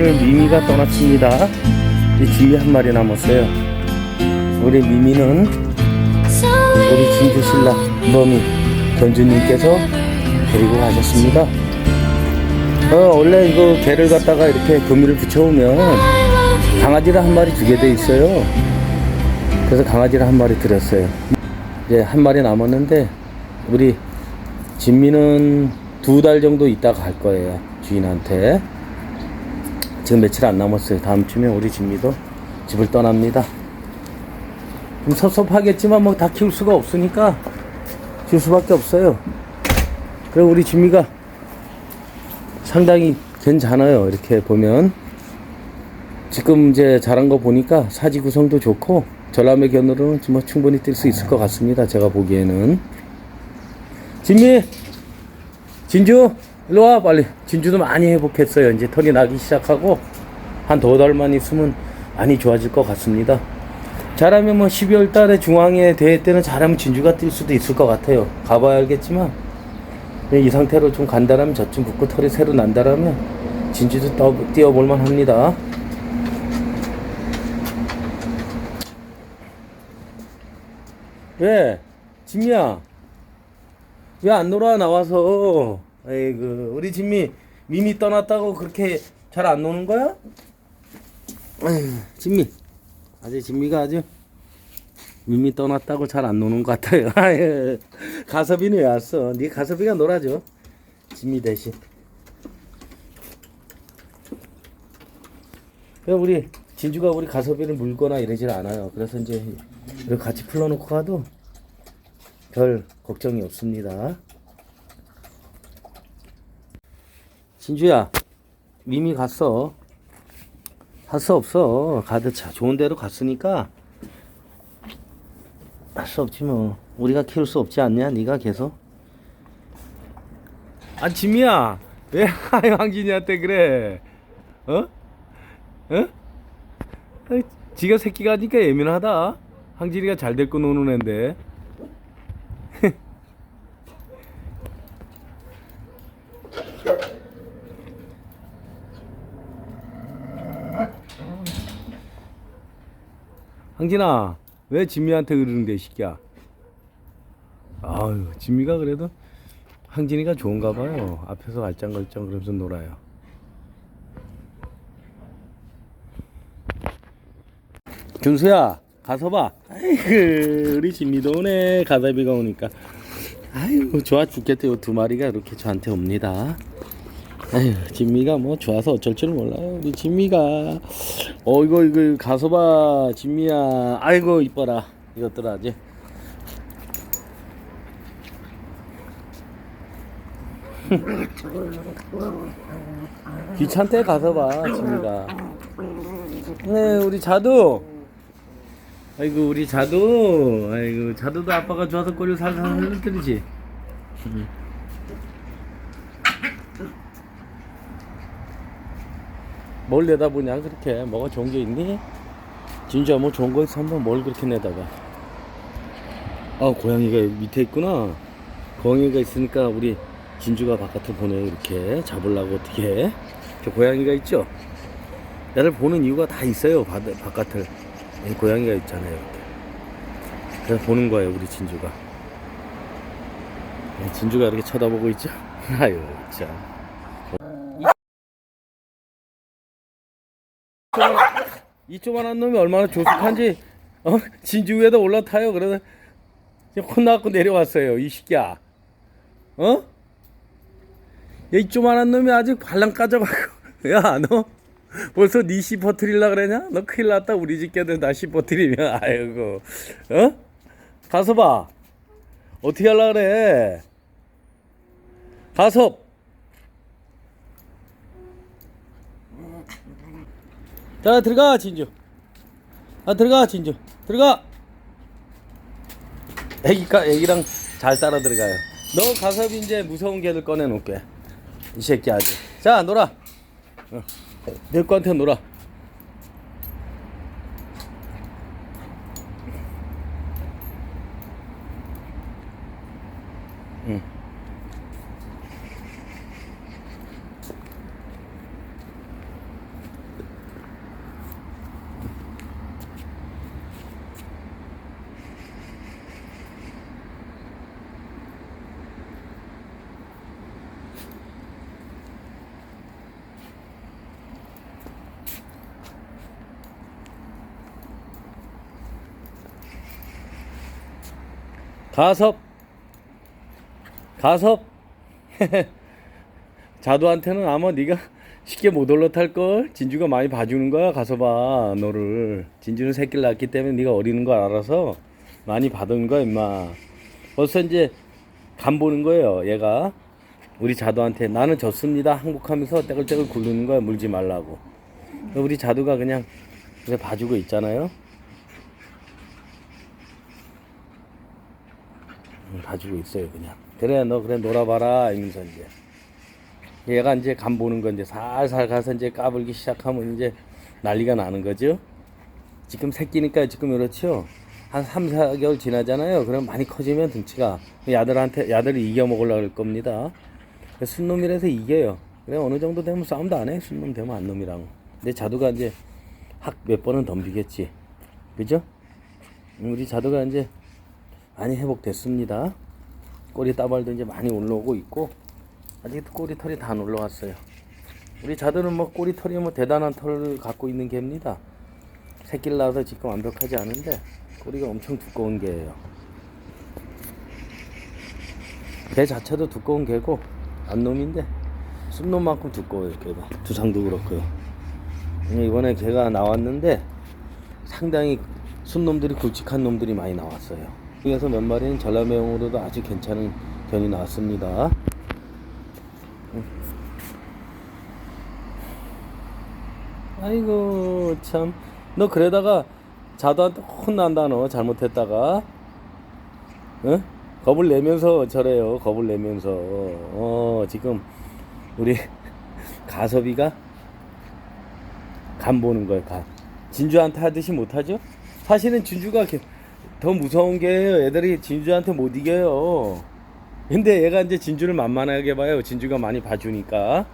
오늘 미미가 떠났습니다. 이 진미 한 마리 남았어요. 우리 미미는 우리 진주 신랑 머미 견주님께서 데리고 가셨습니다. 어, 원래 이거 개를 갖다가 이렇게 금이를 붙여오면 강아지를 한 마리 주게 돼 있어요. 그래서 강아지를 한 마리 드렸어요. 이제 한 마리 남았는데 우리 진미는 두 달 정도 있다가 갈 거예요. 주인한테. 지금 며칠 안 남았어요. 다음 주면 우리 진미도 집을 떠납니다. 좀 섭섭하겠지만 뭐 다 키울 수가 없으니까 줄 수밖에 없어요. 그리고 우리 진미가 상당히 괜찮아요. 이렇게 보면 지금 이제 자란 거 보니까 사지 구성도 좋고 전람회 견으로는 뭐 충분히 뛸 수 있을 것 같습니다. 제가 보기에는 진미 진주 일로 와 빨리 진주도 많이 회복했어요. 이제 털이 나기 시작하고 한 두 달만 있으면 많이 좋아질 것 같습니다. 잘하면 뭐 12월 달에 중앙에 대회 때는 잘하면 진주가 뛸 수도 있을 것 같아요. 가봐야 알겠지만 이 상태로 좀 간다라면 젖좀 붓고 털이 새로 난다라면 진주도 떠- 뛰어볼만 합니다. 왜? 진미야 왜 안 놀아 나와서 아이고 우리 진미 미미 떠났다고 그렇게 잘 안 노는 거야? 아휴, 진미 아직 진미가 아주 미미 떠났다고 잘 안 노는 것 같아요. 가섭이는 왜 왔어? 네 가섭이가 놀아줘. 진미 대신. 그래 우리 진주가 우리 가섭이를 물거나 이러질 않아요. 그래서 이제 같이 풀러놓고 가도 별 걱정이 없습니다. 진주야, 미미 갔어. 할수 없어. 가드 차 좋은 데로 갔으니까 할 수 없지 뭐. 우리가 키울 수 없지 않냐? 네가 계속. 아 진미야, 왜 황진이한테 그래? 어? 어? 지가 새끼가 하니까 예민하다. 황진이가 잘 데리고 노는 앤데. 황진아, 왜 진미한테 그러는데, 이 새끼야? 아유, 진미가 그래도 황진이가 좋은가 봐요. 앞에서 알짱걸짱 그러면서 놀아요. 준수야, 가서 봐. 아이고, 우리 진미도 오네. 가자비가 오니까. 아유, 좋아 죽겠다. 요두 마리가 이렇게 저한테 옵니다. 아유, 진미가 뭐 좋아서 어쩔 줄 몰라요. 우리 진미가. 어, 이거, 이거, 가서 봐. 진미야. 아이고, 이뻐라. 이것들아, 이제. 귀찮대 가서 봐, 진미가. 네, 우리 자두. 아이고, 우리 자두. 아이고, 자두도 아빠가 좋아서 꼬리를 살살 흘러뜨리지. 뭘 내다보냐 그렇게. 뭐가 좋은 게 있니? 진짜 뭐 좋은 거 있어? 한번 뭘 그렇게 내다봐. 아 고양이가 밑에 있구나. 고양이가 있으니까 우리 진주가 바깥을 보내요 이렇게. 잡으려고 어떻게 저 고양이가 있죠? 나를 보는 이유가 다 있어요 바, 바깥을. 이 고양이가 있잖아요 이렇게. 그래서 보는 거예요 우리 진주가. 네, 진주가 이렇게 쳐다보고 있죠? 아유 참 이 조만한 놈이 얼마나 조숙한지 어? 진주 위에다 올라타요. 지금 혼나갖고 내려왔어요. 이 새끼야. 어? 야, 이 조만한 놈이 아주 발랑 까져가고 야 너 벌써 니 씨퍼 트릴라 그러냐? 너 큰일 났다 우리 집 개들 나 씨퍼 트리면 아이고 어? 가서 봐 어떻게 할라 그래 가서 자 들어가 진주. 아 들어가 진주. 들어가. 애기가 애기랑 잘 따라 들어가요. 너 가서 이제 무서운 개들 꺼내 놓게. 이 새끼 아주. 자 놀아. 어. 내 거한테 놀아 가섭. 가섭. 자두한테는 아마 네가 쉽게 못 올라탈 걸? 진주가 많이 봐주는 거야 가서봐 너를. 진주는 새끼를 낳기 때문에 네가 어리는 걸 알아서 많이 받은 거야 임마. 벌써 이제 간 보는 거예요 얘가. 우리 자두한테 나는 졌습니다. 항복하면서 떼글떼글 굴르는 거야 물지 말라고. 우리 자두가 그냥 그래 봐주고 있잖아요 음, 봐주고 있어요 그냥. 그래 너 그래 놀아봐라 이러면서 이제. 얘가 이제 간 보는 건데 살살 가서 이제 까불기 시작하면 이제 난리가 나는 거죠. 지금 새끼니까 지금 그렇죠 한 3, 4개월 지나잖아요. 그럼 많이 커지면 등치가 야들한테 야들을 이겨 먹으려고 할 겁니다. 순놈이라서 이겨요. 그래 어느 정도 되면 싸움도 안 해. 순놈 되면 안 놈이랑 근데 자두가 이제 학 몇 번은 덤비겠지. 그죠? 우리 자두가 이제 많이 회복됐습니다. 꼬리 따발도 이제 많이 올라오고 있고 아직도 꼬리 털이 다안 올라왔어요. 우리 자두는 뭐 꼬리 털이 뭐 대단한 털을 갖고 있는 개입니다. 새끼를 낳아서 지금 완벽하지 않은데 꼬리가 엄청 두꺼운 개예요. 개 자체도 두꺼운 개고 암놈인데 순놈만큼 두꺼워요 개가. 두상도 그렇고요. 이번에 개가 나왔는데 상당히 순놈들이 굵직한 놈들이 많이 나왔어요 중에서 몇 마리는 전라매용으로도 아주 괜찮은 견이 나왔습니다. 아이고 참. 너 그러다가 자두한테 혼난다 너. 잘못했다가. 응? 겁을 내면서 저래요. 겁을 내면서. 어 지금 우리 가섭이가 간 보는 거예요 간. 진주한테 하듯이 못하죠? 사실은 진주가 개- 더 무서운 게 애들이 진주한테 못 이겨요. 근데 얘가 이제 진주를 만만하게 봐요. 진주가 많이 봐주니까.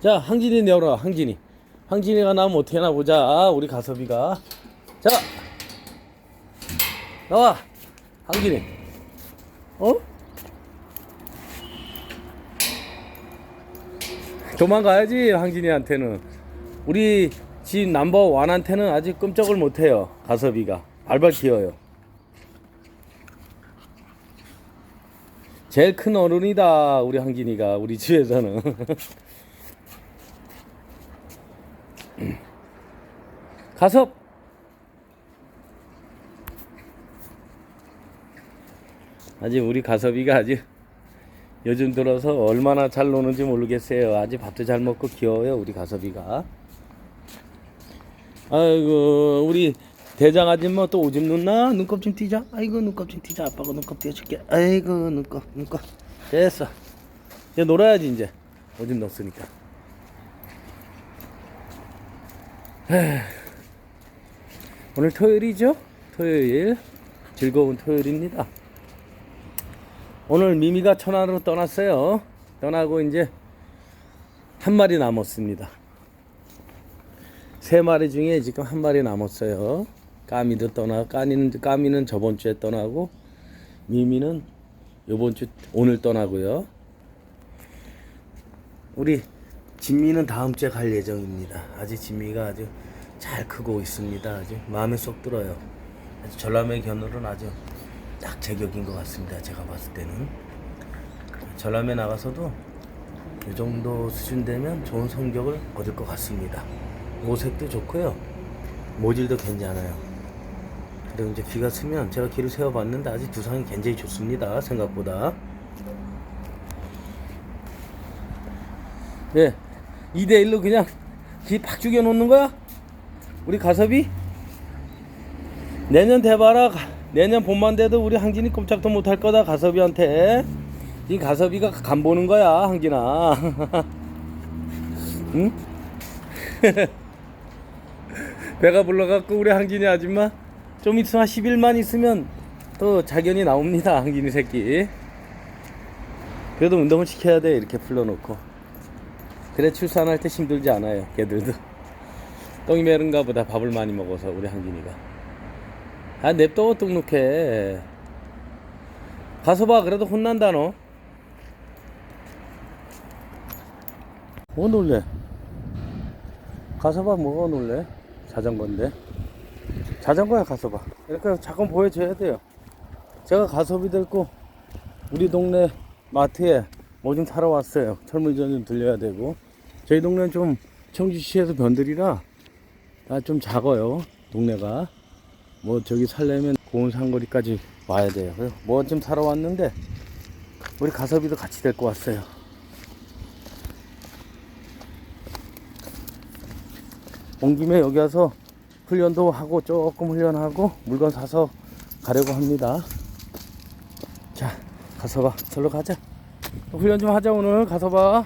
자 항진이 내어라 항진이. 항진이가 나오면 어떻게 나 보자. 우리 가섭이가. 자 나와 항진이. 어? 도망가야지 항진이한테는. 우리 집 남버 원한테는 아직 끔찍을 못해요 가섭이가 발발 뛰어요 제일 큰 어른이다 우리 항진이가 우리 집에서는 가섭 아직 우리 가섭이가 아직 요즘 들어서 얼마나 잘 노는지 모르겠어요. 아직 밥도 잘 먹고 귀여워요, 우리 가섭이가. 아이고, 우리 대장 아줌마 또 오줌 놓나? 눈곱 좀 띄자. 아이고, 눈곱 좀 띄자. 아빠가 눈곱 띄워줄게. 아이고, 눈곱, 눈곱. 됐어. 이제 놀아야지, 이제. 오줌 넣었으니까. 오늘 토요일이죠? 토요일. 즐거운 토요일입니다. 오늘 미미가 천안으로 떠났어요. 떠나고 이제 한 마리 남았습니다. 세 마리 중에 지금 한 마리 남았어요. 까미도 떠나, 까미는, 까미는 저번 주에 떠나고, 미미는 요번 주, 오늘 떠나고요. 우리 진미는 다음 주에 갈 예정입니다. 아직 진미가 아주 잘 크고 있습니다. 아주 마음에 쏙 들어요. 아주 전람회 견으로는 아주 딱 제격인 것 같습니다. 제가 봤을 때는 전람회 나가서도 이 정도 수준 되면 좋은 성적을 얻을 것 같습니다. 모색도 좋고요. 모질도 괜찮아요. 그리고 이제 귀가 쓰면 제가 귀를 세워봤는데 아직 두상이 굉장히 좋습니다. 생각보다. 네. 2대1로 그냥 귀 팍 죽여놓는 거야? 우리 가섭이? 내년 대봐라. 가- 내년 봄만 돼도 우리 항진이 꼼짝도 못할 거다. 가섭이한테. 이 가섭이가 간 보는 거야, 항진아. 응? 배가 불러갖고 우리 항진이 아줌마 좀 있으면 한 10일만 있으면 또 자견이 나옵니다. 항진이 새끼. 그래도 운동을 시켜야 돼. 이렇게 풀러놓고. 그래 출산할 때 힘들지 않아요. 걔들도. 똥이 메른가 보다 밥을 많이 먹어서 우리 항진이가. 아 냅둬 뚱눅해. 가서 봐. 그래도 혼난다 너. 뭐 놀래? 가서 봐 뭐가 놀래? 자전거인데. 자전거야 가서봐. 이렇게 잠깐 보여줘야 돼요. 제가 가섭이 됐고 우리 동네 마트에 뭐 좀 사러 왔어요. 철물점 좀 들려야 되고. 저희 동네는 좀 청주시에서 변들이라 다좀 작아요 동네가. 뭐 저기 살려면 고운 상거리까지 와야 돼요. 뭐 좀 사러 왔는데 우리 가섭이도 같이 데리고 왔어요 온 김에 여기 와서 훈련도 하고 조금 훈련하고 물건 사서 가려고 합니다. 자, 가서 봐. 절로 가자. 훈련 좀 하자 오늘. 가서 봐.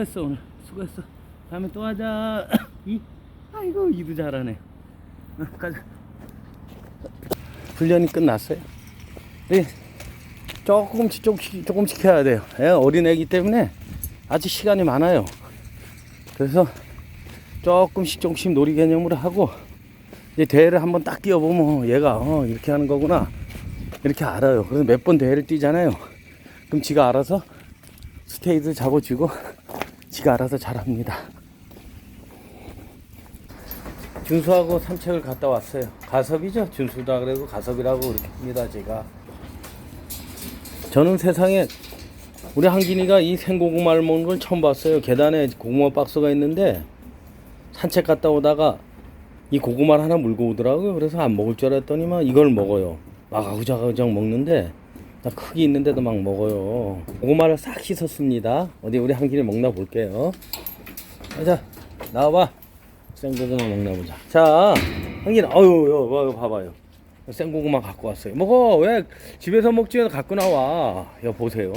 수고했어 오늘. 수고했어. 다음에 또 하자. 이 아이고 이도 잘하네. 어, 가자. 훈련이 끝났어요. 네. 조금씩 조금씩 조금씩 해야 돼요. 애 어린애기 때문에 아직 시간이 많아요. 그래서 조금씩 조금씩 놀이 개념으로 하고 이제 대회를 한번 딱 뛰어보면 얘가 어, 이렇게 하는 거구나 이렇게 알아요. 그래서 몇 번 대회를 뛰잖아요. 그럼 지가 알아서 스테이드 잡아주고 지가 알아서 잘합니다. 준수하고 산책을 갔다 왔어요. 가섭이죠. 준수다 그래도 가섭이라고 그렇게 합니다. 제가 저는 세상에 우리 한gin이가 이 생고구마를 먹는 걸 처음 봤어요. 계단에 고구마 박스가 있는데 산책 갔다 오다가 이 고구마를 하나 물고 오더라고요. 그래서 안 먹을 줄 알았더니만 이걸 먹어요. 막 아우작아우작 먹는데 나 크기 있는데도 막 먹어요. 고구마를 싹 씻었습니다. 어디 우리 한 끼를 먹나 볼게요. 자, 나와봐. 생고구마 먹나 보자. 자, 한 끼는, 어유, 봐봐요. 생고구마 갖고 왔어요. 먹어. 왜 집에서 먹지 왜 갖고 나와? 여 보세요.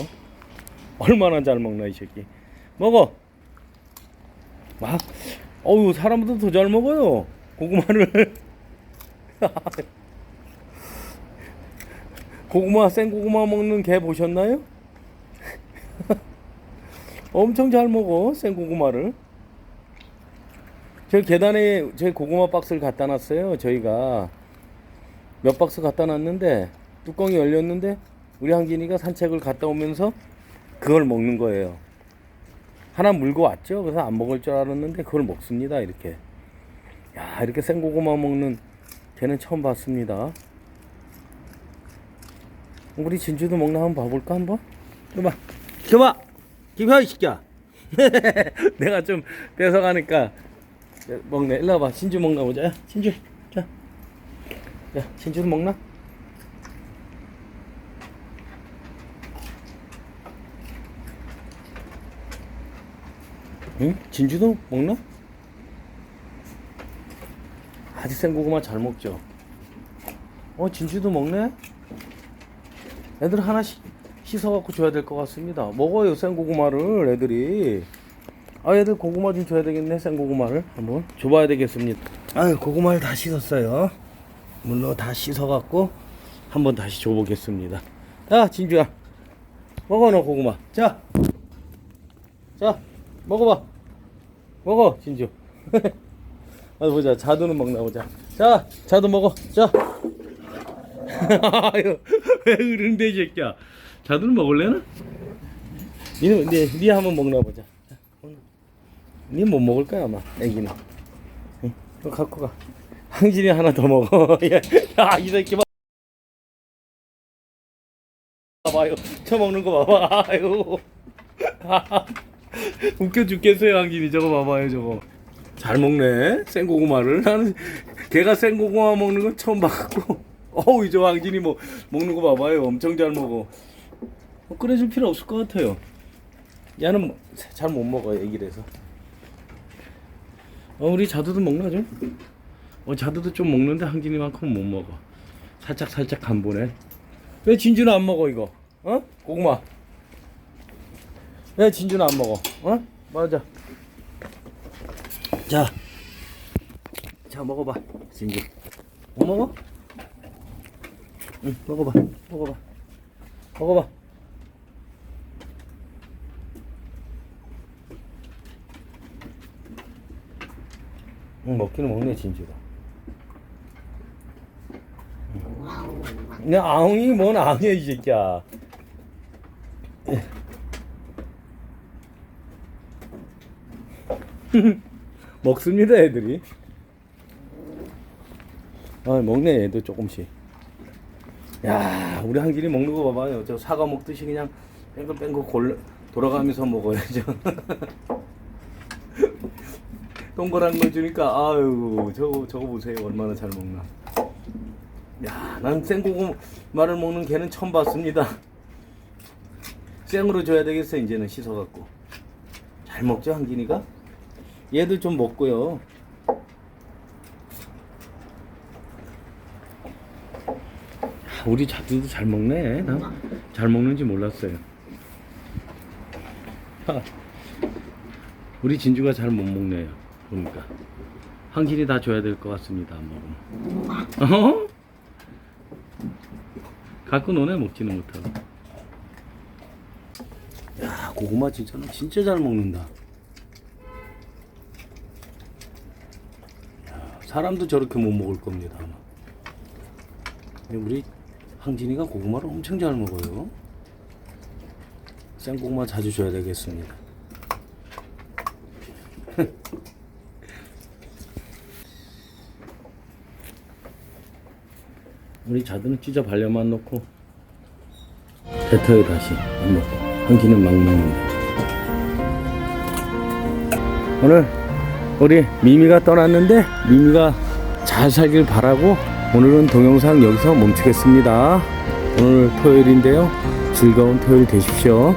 얼마나 잘 먹나 이 새끼. 먹어. 막, 어유 사람보다 더 잘 먹어요. 고구마를. 고구마 생고구마 먹는 개 보셨나요? 엄청 잘 먹어 생고구마를. 저 계단에 제 고구마 박스를 갖다 놨어요. 저희가 몇 박스 갖다 놨는데 뚜껑이 열렸는데 우리 한gin이가 산책을 갔다 오면서 그걸 먹는 거예요. 하나 물고 왔죠. 그래서 안 먹을 줄 알았는데 그걸 먹습니다. 이렇게. 야 이렇게 생고구마 먹는 걔는 처음 봤습니다. 우리 진주도 먹나 한번 봐볼까 한번? 줘봐 줘봐 김현 이 새끼야 내가 좀 뺏어가니까 먹네 일로 와봐 진주 먹나 보자 야 진주 자. 야 진주도 먹나? 응? 진주도 먹나? 아직 생고구마 잘 먹죠 어 진주도 먹네? 애들 하나씩 씻어갖고 줘야 될 것 같습니다. 먹어요 생고구마를 애들이. 아 애들 고구마 좀 줘야 되겠네 생고구마를 한번 줘봐야 되겠습니다. 아유 고구마를 다 씻었어요. 물로 다 씻어갖고 한번 다시 줘보겠습니다. 자 진주야 먹어 너 고구마. 자, 자 먹어봐. 먹어 진주. 어디 보자 자두는 먹나 보자. 자 자두 먹어. 자. 왜 그런데 이 새끼야? 자두는 먹을래나? 니는 니, 니 한번 먹나 보자. 니 못 먹을 거야 아마 애기는. 응, 이거 갖고 가. 항진이 하나 더 먹어. 야 이 새끼 봐. 봐봐요. 처먹는 거 봐봐. 아유. 웃겨 죽겠어요 항진이. 저거 봐봐요 저거. 잘 먹네 생고구마를. 나는 걔가 생고구마 먹는 건 처음 봤고 어우 저 왕진이 뭐 먹는 거 봐봐요. 엄청 잘 먹어. 뭐 끓여줄 필요 없을 것 같아요. 얘는 잘 못 먹어요 애기라서. 어 우리 자두도 먹나 좀? 어 자두도 좀 먹는데 항진이만큼은 못 먹어. 살짝 살짝 간 보네 왜 진주는 안 먹어 이거? 어? 고구마. 왜 진주는 안 먹어? 어? 맞아 자, 자 먹어봐 진주. 못 먹어? 응, 먹어봐, 먹어봐, 먹어봐. 응, 먹기는 먹네 진주가. 내 아웅이 뭔 아웅이야 이 새끼야. 먹습니다 애들이. 아 먹네 애들 조금씩. 야, 우리 한길이 먹는 거 봐봐요. 저 사과 먹듯이 그냥 뺑글뺑글 골 돌아가면서 먹어야죠. 동그란 거 주니까 아유 저거 저거 보세요 얼마나 잘 먹나. 야, 난 생고구마를 먹는 개는 처음 봤습니다. 생으로 줘야 되겠어 이제는 씻어갖고. 잘 먹죠 한길이가? 얘도 좀 먹고요. 우리 자두도 잘 먹네. 나 잘 먹는지 몰랐어요. 하, 우리 진주가 잘 못 먹네요. 보니까 한 길이 다 줘야 될 것 같습니다. 안 먹으면. 어? 갖고 노네 먹지는 못하고. 야 고구마 진짜 진짜 잘 먹는다. 야, 사람도 저렇게 못 먹을 겁니다. 아마. 우리 항진이가 고구마를 엄청 잘 먹어요. 생고구마 자주 줘야 되겠습니다. 우리 자두는 찢어 발려만 놓고 대터에 다시 안 먹고 항진은 막 먹는다. 오늘 우리 미미가 떠났는데 미미가 잘 살길 바라고 오늘은 동영상 여기서 멈추겠습니다. 오늘 토요일인데요. 즐거운 토요일 되십시오.